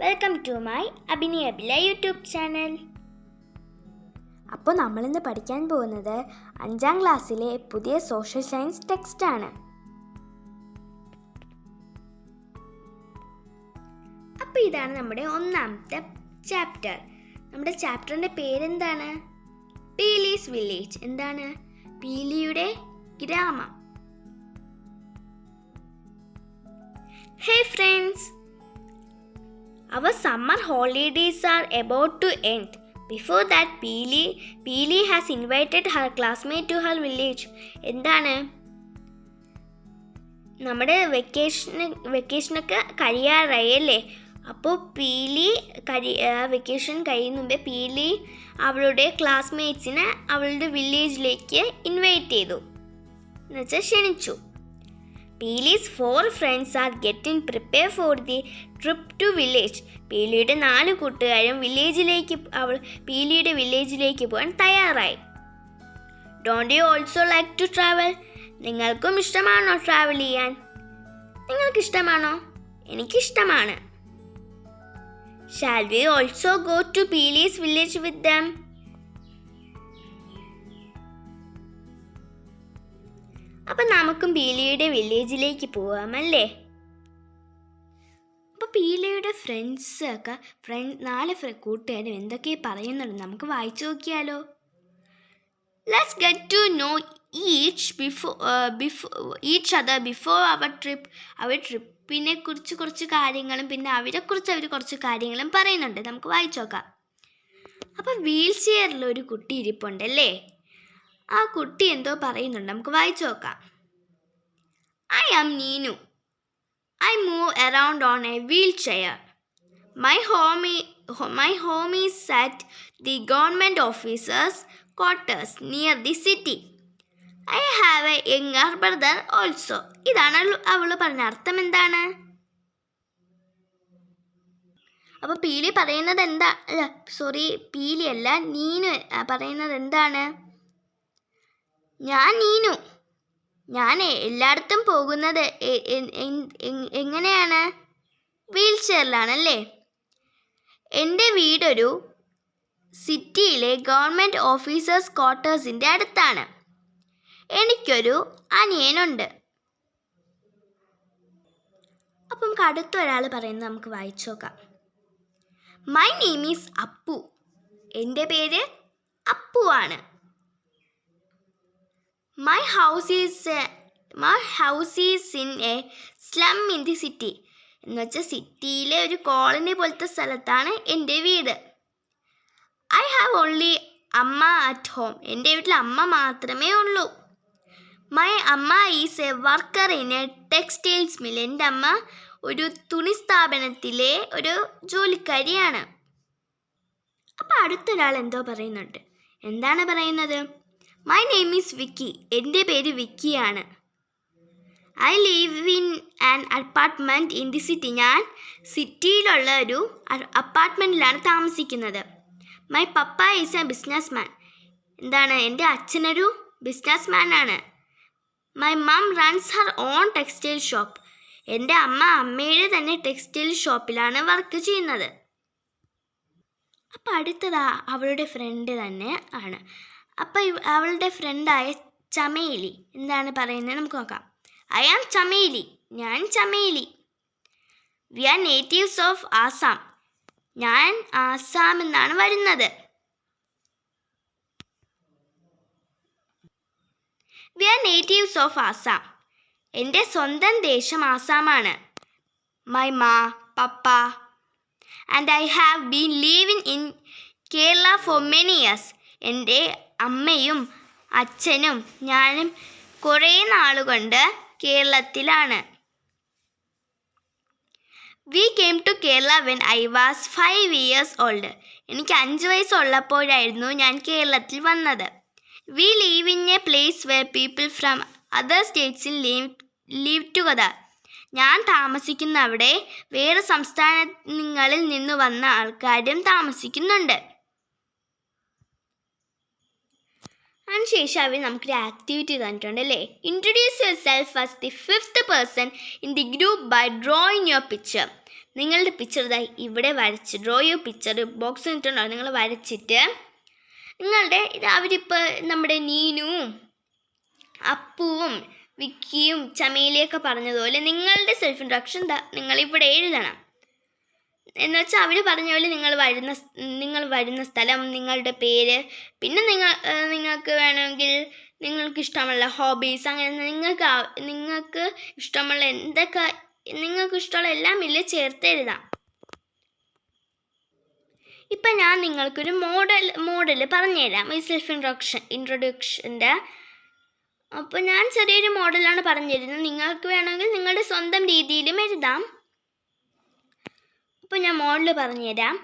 Welcome to my അഭിനയബില YouTube channel അപ്പോൾ നമ്മളിന്ന് പഠിക്കാൻ പോകുന്നത് അഞ്ചാം ക്ലാസ്സിലെ പുതിയ സോഷ്യൽ സയൻസ് ടെക്സ്റ്റ് ആണ്. അപ്പോൾ ഇതാണ് നമ്മുടെ ഒന്നാമത്തെ ചാപ്റ്റർ നമ്മുടെ ചാപ്റ്ററിന്റെ പേരെന്താണ്? പീലീസ് വില്ലേജ് എന്താണ്? പീലിയുടെ ഗ്രാമം. Hey friends Our summer holidays are about to end. Before that Peeli Peeli has invited her classmate to her village എന്താണ്? നമ്മുടെ വെക്കേഷന് വെക്കേഷനൊക്കെ കഴിയാറായി അല്ലേ? അപ്പോൾ പീലി കഴി വെക്കേഷൻ കഴിയുന്ന മുമ്പേ പീലി അവളുടെ ക്ലാസ്മേറ്റ്സിനെ അവളുടെ വില്ലേജിലേക്ക് ഇൻവൈറ്റ് ചെയ്തു. എന്നുവെച്ചാൽ ക്ഷണിച്ചു. Peeli's four friends are getting prepare for the trip to village പീലിയുടെ നാല് കൂട്ടുകാരും വില്ലേജിലേക്ക് അവൾ പീലിയുടെ വില്ലേജിലേക്ക് പോകാൻ തയ്യാറായി. Don't you also like to travel നിങ്ങൾക്കും ഇഷ്ടമാണോ ട്രാവൽ ചെയ്യാൻ? നിങ്ങൾക്കിഷ്ടമാണോ? എനിക്കിഷ്ടമാണ്. Shall we also go to Peeli's village with them അപ്പം നമുക്കും പീലിയുടെ വില്ലേജിലേക്ക് പോവാമല്ലേ? അപ്പോൾ പീലിയുടെ ഫ്രണ്ട്സ് ഒക്കെ ഫ്രണ്ട് നാല് കൂട്ടുകാരും എന്തൊക്കെ പറയുന്നുണ്ട് നമുക്ക് വായിച്ചു നോക്കിയാലോ. Let's get to know each before before each other before our trip അവർ ട്രിപ്പിനെ കുറിച്ച് കുറച്ച് കാര്യങ്ങളും പിന്നെ അവരെക്കുറിച്ച് അവർ കുറച്ച് കാര്യങ്ങളും പറയുന്നുണ്ട്. നമുക്ക് വായിച്ചു നോക്കാം. അപ്പോൾ വീൽ ചെയറിൽ ഒരു കുട്ടി ഇരിപ്പുണ്ടല്ലേ? ആ കുട്ടി എന്തോ പറയുന്നുണ്ട്. നമുക്ക് വായിച്ചു നോക്കാം. Am Neenu I move around on a wheelchair my home my home is at the government officers quarters near the city I have a younger brother also ഇതാണ് അവൾ പറഞ്ഞ അർത്ഥം എന്താണ്? അപ്പോൾ പീലി പറയുന്നത് എന്താ അല്ല സോറി പീലി അല്ല നീനു പറയുന്നത് എന്താണ്? ഞാൻ നീനു. ഞാൻ എല്ലായിടത്തും പോകുന്നത് എങ്ങനെയാണ്? വീൽ ചെയറിലാണല്ലേ എന്റെ വീടൊരു സിറ്റിയിലെ ഗവൺമെന്റ് ഓഫീസേഴ്സ് ക്വാർട്ടേഴ്സിന്റെ അടുത്താണ്. എനിക്കൊരു അനിയനുണ്ട്. അപ്പം നമുക്ക് അടുത്ത ഒരാൾ പറയുന്നത് നമുക്ക് വായിച്ചു നോക്കാം. മൈ നെയിം ഈസ് അപ്പു എന്റെ പേര് അപ്പു ആണ് my house is my house is in a slum in the city എന്ന് വെച്ചാൽ സിറ്റിയിലെ ഒരു കോളനി പോലത്തെ സ്ഥലത്താണ് എന്റെ വീട്. ഐ ഹാവ് ഓൺലി അമ്മ അറ്റ് ഹോം എന്റെ വീട്ടിൽ അമ്മ മാത്രമേ ഉള്ളൂ. മൈ അമ്മ is a worker in a textiles mill എന്റെ അമ്മ ഒരു തുണി സ്ഥാപനത്തിലെ ഒരു ജോലിക്കാരിയാണ്. അപ്പോൾ അടുത്തൊരാൾ എന്തോ പറയുന്നുണ്ട്. എന്താണ് പറയുന്നത്? മൈ നെയിം ഈസ് വിക്കി എന്റെ പേര് വിക്കിയാണ്. I live in an apartment in the city ഞാൻ സിറ്റിയിലുള്ള ഒരു അപ്പാർട്ട്മെന്റിലാണ് താമസിക്കുന്നത്. My papa is a businessman എന്താണ്? എന്റെ അച്ഛനൊരു ബിസിനസ് ആണ് my mum runs her own textile shop എന്റെ അമ്മ അമ്മയുടെ തന്നെ ടെക്സ്റ്റൈൽ ഷോപ്പിലാണ് വർക്ക് ചെയ്യുന്നത്. അപ്പം അടുത്തതാ അവളുടെ ഫ്രണ്ട് തന്നെ ആണ്. അപ്പം ഇവ- അവളുടെ ഫ്രണ്ടായ ചമേലി. എന്താണ് പറയുന്നത്? നമുക്ക് നോക്കാം. I am Chameli. ഞാൻ Chameli. We are natives of Assam. ഞാൻ ആസാം എന്നാണ് വരുന്നത്. We are natives of Assam. എന്റെ സ്വന്തം ദേശം ആസാമാണ്. My ma papa. And I have been living in Kerala for many years. എന്റെ അമ്മയും അച്ഛനും ഞാനും കുറേ നാളുകൊണ്ട് കേരളത്തിലാണ്. We came to Kerala when I was five years old എനിക്ക് അഞ്ച് വയസ്സുള്ളപ്പോഴായിരുന്നു ഞാൻ കേരളത്തിൽ വന്നത്. We live in a place where people from other സ്റ്റേറ്റ്സിൽ live live together ഞാൻ താമസിക്കുന്ന അവിടെ വേറെ സംസ്ഥാനങ്ങളിൽ നിന്ന് വന്ന ആൾക്കാരും താമസിക്കുന്നുണ്ട്. അതിനുശേഷം അവർ നമുക്കൊരു ആക്ടിവിറ്റി തന്നിട്ടുണ്ട് അല്ലേ? Introduce yourself as the fifth person in the group by drawing your picture നിങ്ങളുടെ പിക്ചർ ഇതായി ഇവിടെ വരച്ച് ഡ്രോ യുവർ പിക്ചർ ബോക്സ് ഇട്ടുണ്ടോ നിങ്ങൾ വരച്ചിട്ട് നിങ്ങളുടെ ഇത് അവരിപ്പോൾ നമ്മുടെ നീനുവും അപ്പുവും വിക്കിയും ചമേലിയൊക്കെ പറഞ്ഞതുപോലെ നിങ്ങളുടെ സെൽഫ് ഇൻട്രൊഡക്ഷൻ നിങ്ങൾ ഇവിടെ എഴുതണം. എന്ന് വെച്ചാൽ അവർ പറഞ്ഞ പോലെ നിങ്ങൾ വരുന്ന നിങ്ങൾ വരുന്ന സ്ഥലം നിങ്ങളുടെ പേര് പിന്നെ നിങ്ങൾ നിങ്ങൾക്ക് വേണമെങ്കിൽ നിങ്ങൾക്ക് ഇഷ്ടമുള്ള ഹോബീസ് അങ്ങനെ നിങ്ങൾക്ക് നിങ്ങൾക്ക് ഇഷ്ടമുള്ള എന്തൊക്കെ നിങ്ങൾക്ക് ഇഷ്ടമുള്ള എല്ലാം ഇല്ല ചേർത്ത് എഴുതാം. ഇപ്പം ഞാൻ നിങ്ങൾക്കൊരു മോഡൽ മോഡൽ പറഞ്ഞുതരാം ഈ സെൽഫ് ഇൻട്രൊഡക്ഷൻ ഇൻട്രൊഡക്ഷന്റെ അപ്പോൾ ഞാൻ ചെറിയൊരു മോഡലാണ് പറഞ്ഞിരുന്നത് നിങ്ങൾക്ക് വേണമെങ്കിൽ നിങ്ങളുടെ സ്വന്തം രീതിയിലും എഴുതാം. അപ്പോൾ ഞാൻ മോഡൽ പറഞ്ഞുതരാം.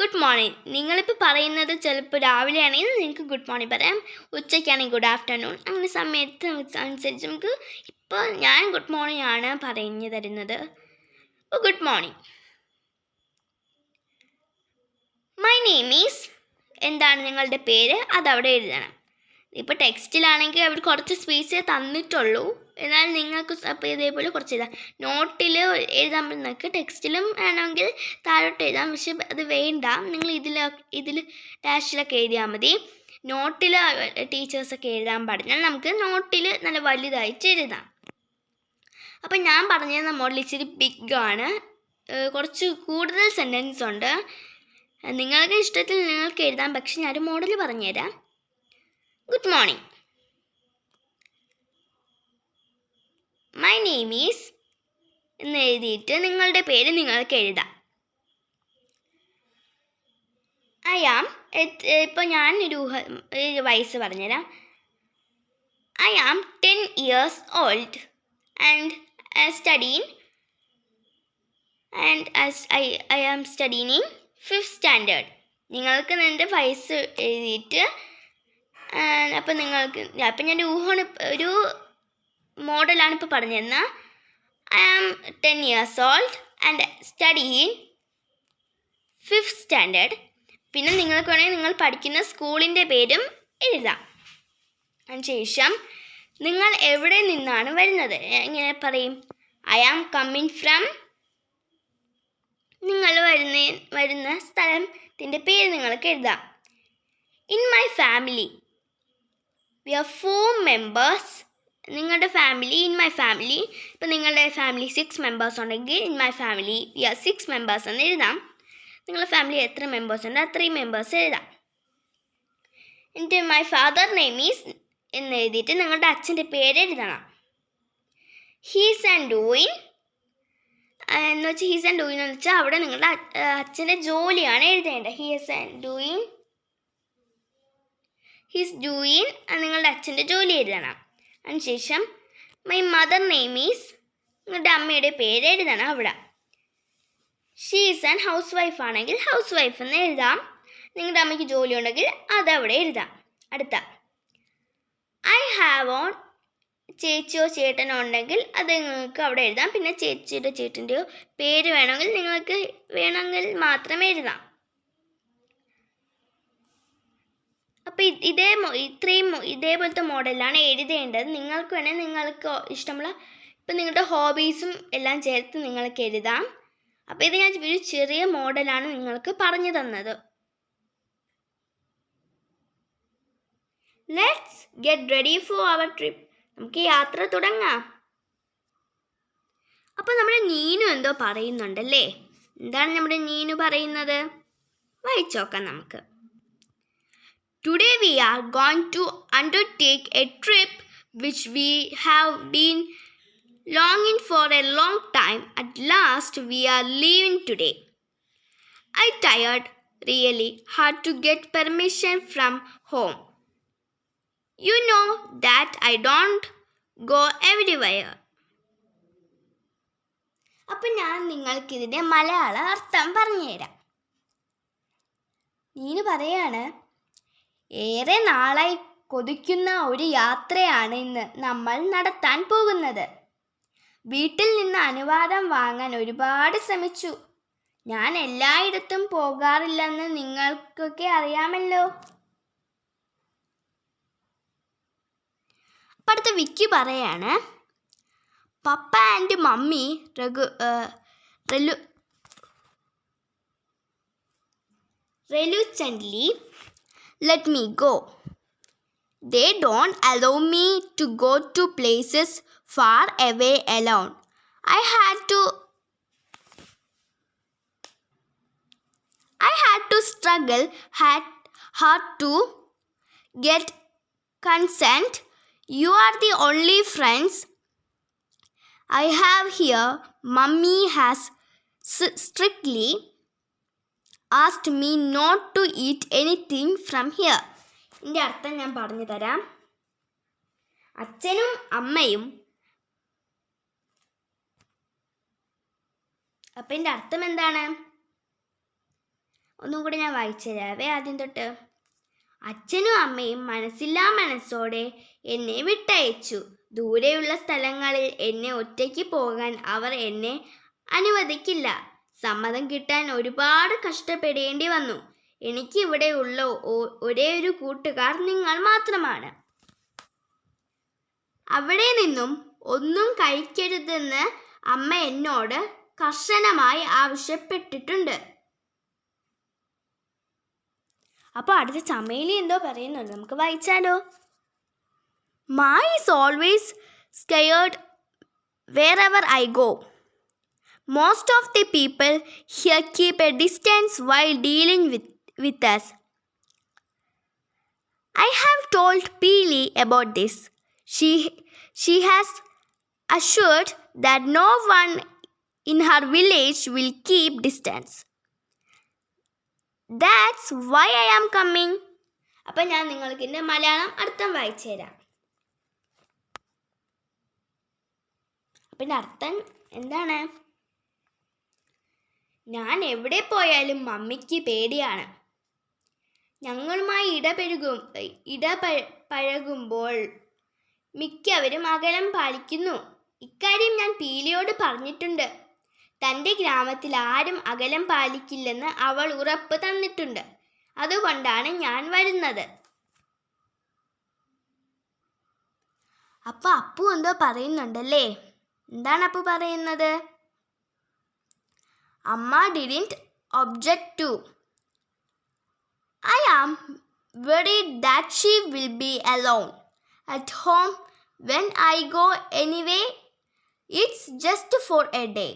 ഗുഡ് മോർണിംഗ് നിങ്ങളിപ്പോൾ പറയുന്നത് ചിലപ്പോൾ രാവിലെ ആണെങ്കിൽ നിങ്ങൾക്ക് ഗുഡ് മോർണിംഗ് പറയാം. ഉച്ചയ്ക്കാണെങ്കിൽ ഗുഡ് ആഫ്റ്റർനൂൺ അങ്ങനെ സമയത്ത് അനുസരിച്ച് നമുക്ക് ഇപ്പോൾ ഞാൻ ഗുഡ് മോർണിംഗ് ആണ് പറഞ്ഞു തരുന്നത്. Good morning my name is എന്താണ് നിങ്ങളുടെ പേര്? അതവിടെ എഴുതണം. ഇപ്പോൾ ടെക്സ്റ്റിലാണെങ്കിൽ അവർ കുറച്ച് സ്പേസേ തന്നിട്ടുള്ളൂ. എന്നാൽ നിങ്ങൾക്ക് അപ്പോൾ ഇതേപോലെ കുറച്ച് എഴുതാം. നോട്ടിൽ എഴുതാൻ നിങ്ങൾക്ക് ടെക്സ്റ്റിലും വേണമെങ്കിൽ താഴോട്ട് എഴുതാം. പക്ഷെ അത് വേണ്ട. നിങ്ങൾ ഇതിൽ ഇതിൽ ഡാഷിലൊക്കെ എഴുതിയാൽ മതി. നോട്ടിൽ ടീച്ചേഴ്സൊക്കെ എഴുതാൻ പാടില്ല നമുക്ക് നോട്ടിൽ നല്ല വലുതായിട്ട് എഴുതാം. അപ്പം ഞാൻ പറഞ്ഞത് മോഡൽ ഇച്ചിരി ബിഗ് ആണ്. കുറച്ച് കൂടുതൽ സെന്റൻസ് ഉണ്ട്. നിങ്ങൾക്ക് ഇഷ്ടത്തിൽ നിങ്ങൾക്ക് എഴുതാം. പക്ഷെ ഞാനൊരു മോഡൽ പറഞ്ഞുതരാം. Good morning my name is എന്ന് എഴുതിയിട്ട് നിങ്ങളുടെ പേര് നിങ്ങൾക്ക് എഴുതാം. ഐ ആം ഇപ്പോൾ ഞാൻ ഒരു വയസ്സ് പറഞ്ഞുതരാം. I am ten years old and studying and I I am studying fifth standard നിങ്ങൾക്ക് നിന്റെ വയസ്സ് എഴുതിയിട്ട് അപ്പം നിങ്ങൾക്ക് അപ്പം ഞാൻ ഒരു ഒരു മോഡലാണ് ഇപ്പോൾ പറഞ്ഞിരുന്നത് I am ten years old and study in fifth standard പിന്നെ നിങ്ങൾക്ക് വേണമെങ്കിൽ നിങ്ങൾ പഠിക്കുന്ന സ്കൂളിന്റെ പേരും എഴുതാം. അതിനുശേഷം നിങ്ങൾ എവിടെ നിന്നാണ് വരുന്നത്? എങ്ങനെ പറയും? ഐ ആം കമ്മിങ് ഫ്രം നിങ്ങൾ വരുന്ന വരുന്ന സ്ഥലത്തിന്റെ പേര് നിങ്ങൾക്ക് എഴുതാം. In my family we are four members നിങ്ങളുടെ ഫാമിലി ഇൻ മൈ ഫാമിലി ഇപ്പം നിങ്ങളുടെ ഫാമിലി സിക്സ് മെമ്പേഴ്സ് ഉണ്ടെങ്കിൽ in my family we are six members എന്ന് എഴുതാം. നിങ്ങളുടെ ഫാമിലി എത്ര മെമ്പേഴ്സ് ഉണ്ട്? അത്രയും മെമ്പേഴ്സ് എഴുതാം. എന്നിട്ട് മൈ ഫാദർ നെയിം ഈസ് എന്ന് എഴുതിയിട്ട് നിങ്ങളുടെ അച്ഛന്റെ പേര് എഴുതണം. ഹീസ് ആൻഡ് ഡൂയിങ് എന്ന് വെച്ചാൽ ഹീസ് ആൻഡ് ഡൂയിങ് എന്ന് വെച്ചാൽ അവിടെ നിങ്ങളുടെ അച്ഛന്റെ ജോലിയാണ് എഴുതേണ്ടത്. He's and doing he's doing നിങ്ങളുടെ അച്ഛന്റെ ജോലി എഴുതണം. അതിനുശേഷം മൈ മദർ നെയിം ഈസ് നിങ്ങളുടെ അമ്മയുടെ പേര് എഴുതണം അവിടെ. ഷീസൺ ഹൗസ് വൈഫ് ആണെങ്കിൽ ഹൗസ് വൈഫ് എന്ന് എഴുതാം. നിങ്ങളുടെ അമ്മയ്ക്ക് ജോലി ഉണ്ടെങ്കിൽ അത് അവിടെ എഴുതാം. അടുത്ത. ഐ ഹാവ് ഓൺ ചേച്ചിയോ ചേട്ടനോ ഉണ്ടെങ്കിൽ അത് നിങ്ങൾക്ക് അവിടെ എഴുതാം. പിന്നെ ചേച്ചിയുടെ ചേട്ടന്റെയോ പേര് വേണമെങ്കിൽ നിങ്ങൾക്ക് വേണമെങ്കിൽ മാത്രം എഴുതാം. അപ്പോൾ ഇതേ ഇത്രയും ഇതേപോലത്തെ മോഡലാണ് എഴുതേണ്ടത്. നിങ്ങൾക്ക് വേണേൽ നിങ്ങൾക്ക് ഇഷ്ടമുള്ള ഇപ്പം നിങ്ങളുടെ ഹോബീസും എല്ലാം ചേർത്ത് നിങ്ങൾക്ക് എഴുതാം. അപ്പോൾ ഇത് ഞാൻ ഒരു ചെറിയ മോഡലാണ് നിങ്ങൾക്ക് പറഞ്ഞു തന്നത്. Let's get ready for our trip നമുക്ക് യാത്ര തുടങ്ങാം. അപ്പോൾ നമ്മുടെ നീനു എന്തോ പറയുന്നുണ്ടല്ലേ? എന്താണ് നമ്മുടെ നീനു പറയുന്നത്? വായിച്ചോക്കാം നമുക്ക്. Today we are going to undertake a trip which we have been longing for a long time. At last we are leaving today. I tired really hard to get permission from home. You know that I don't go everywhere. അപ്പം ഞാൻ നിങ്ങൾക്കിതിന്റെ മലയാള അർത്ഥം പറഞ്ഞുതരാം നീന് പറയാണ് ഏറെ നാളായി കൊതിക്കുന്ന ഒരു യാത്രയാണ് ഇന്ന് നമ്മൾ നടത്താൻ പോകുന്നത്. വീട്ടിൽ നിന്ന് അനുവാദം വാങ്ങാൻ ഒരുപാട് ശ്രമിച്ചു. ഞാൻ എല്ലായിടത്തും പോകാറില്ലെന്ന് നിങ്ങൾക്കൊക്കെ അറിയാമല്ലോ. അപ്പം അടുത്ത വിക്കി പറയാണ് പപ്പ ആൻഡ് മമ്മി രഘു റെലു റെലു reluctantly let me go. They don't allow me to go to places far away alone. I had to I had to struggle had hard to get consent. You are the only friends I have here. Mummy has strictly asked me not to eat anything from here ഇതിന്റെ അർത്ഥം ഞാൻ പറഞ്ഞു തരാം. അച്ഛനും അമ്മയും അപ്പം ഇതിന്റെ അർത്ഥം എന്താണ്? ഒന്നും കൂടി ഞാൻ വായിച്ചു തരാവേ ആദ്യം തൊട്ട്. അച്ഛനും അമ്മയും മനസ്സില്ലാ മനസ്സോടെ എന്നെ വിട്ടയച്ചു. ദൂരെയുള്ള സ്ഥലങ്ങളിൽ എന്നെ ഒറ്റയ്ക്ക് പോകാൻ അവർ എന്നെ അനുവദിക്കില്ല. സമ്മതം കിട്ടാൻ ഒരുപാട് കഷ്ടപ്പെടേണ്ടി വന്നു. എനിക്ക് ഇവിടെയുള്ള ഒ- ഒരേ ഒരു കൂട്ടുകാർ നിങ്ങൾ മാത്രമാണ്. അവിടെ നിന്നും ഒന്നും കഴിക്കരുതെന്ന് അമ്മ എന്നോട് കർശനമായി ആവശ്യപ്പെട്ടിട്ടുണ്ട്. അപ്പോൾ അടുത്ത ചമേലി എന്തോ പറയുന്നുണ്ട്. നമുക്ക് വായിച്ചാലോ? My always scared wherever I go most of the people here keep a distance while dealing with, with us. I have told Peely about this. She, she has assured that no one in her village will keep distance. That's why I am coming. അപ്പം ഞാൻ നിങ്ങൾക്ക് ഇതിന്റെ മലയാളം അർത്ഥം വായിച്ചു തരാം അപ്പം artham എന്താണ് ഞാൻ എവിടെ പോയാലും മമ്മിക്ക് പേടിയാണ്. ഞങ്ങളുമായി ഇടപെരുകും ഇടപഴകുമ്പോൾ മിക്കവരും അകലം പാലിക്കുന്നു. ഇക്കാര്യം ഞാൻ പീലിയോട് പറഞ്ഞിട്ടുണ്ട്. തന്റെ ഗ്രാമത്തിൽ ആരും അകലം പാലിക്കില്ലെന്ന് അവൾ ഉറപ്പ് തന്നിട്ടുണ്ട്. അതുകൊണ്ടാണ് ഞാൻ വരുന്നത്. അപ്പൊ അപ്പു എന്തോ പറയുന്നുണ്ടല്ലേ? എന്താണ് അപ്പു പറയുന്നത്? അമ്മ didn't object to I am worried that she will be alone at home when I go anyway It's just for a day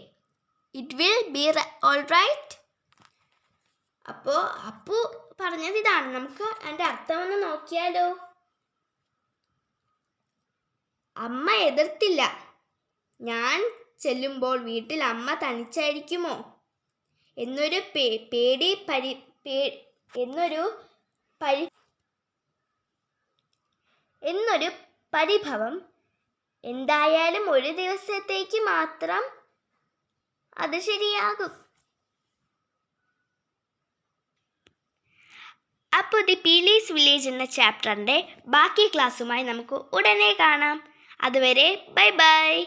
it will be all right. അപ്പോൾ അപ്പു പറഞ്ഞത് ഇതാണ്. നമുക്ക് അതിന്റെ അർത്ഥം ഒന്ന് നോക്കിയാലോ? അമ്മ എതിർത്തില്ല. ഞാൻ ചെല്ലുമ്പോൾ വീട്ടിൽ അമ്മ തനിച്ചായിരിക്കുമോ? എന്നൊരു പേ- പേടി പരി പേ- എന്നൊരു പരി എന്നൊരു പരിഭവം. എന്തായാലും ഒരു ദിവസത്തേക്ക് മാത്രം അത് ശരിയാകും. അപ്പോൾ ദി പീലീസ് വില്ലേജ് എന്ന ചാപ്റ്ററിന്റെ ബാക്കി ക്ലാസ്സുമായി നമുക്ക് ഉടനെ കാണാം. അതുവരെ ബൈ ബൈ.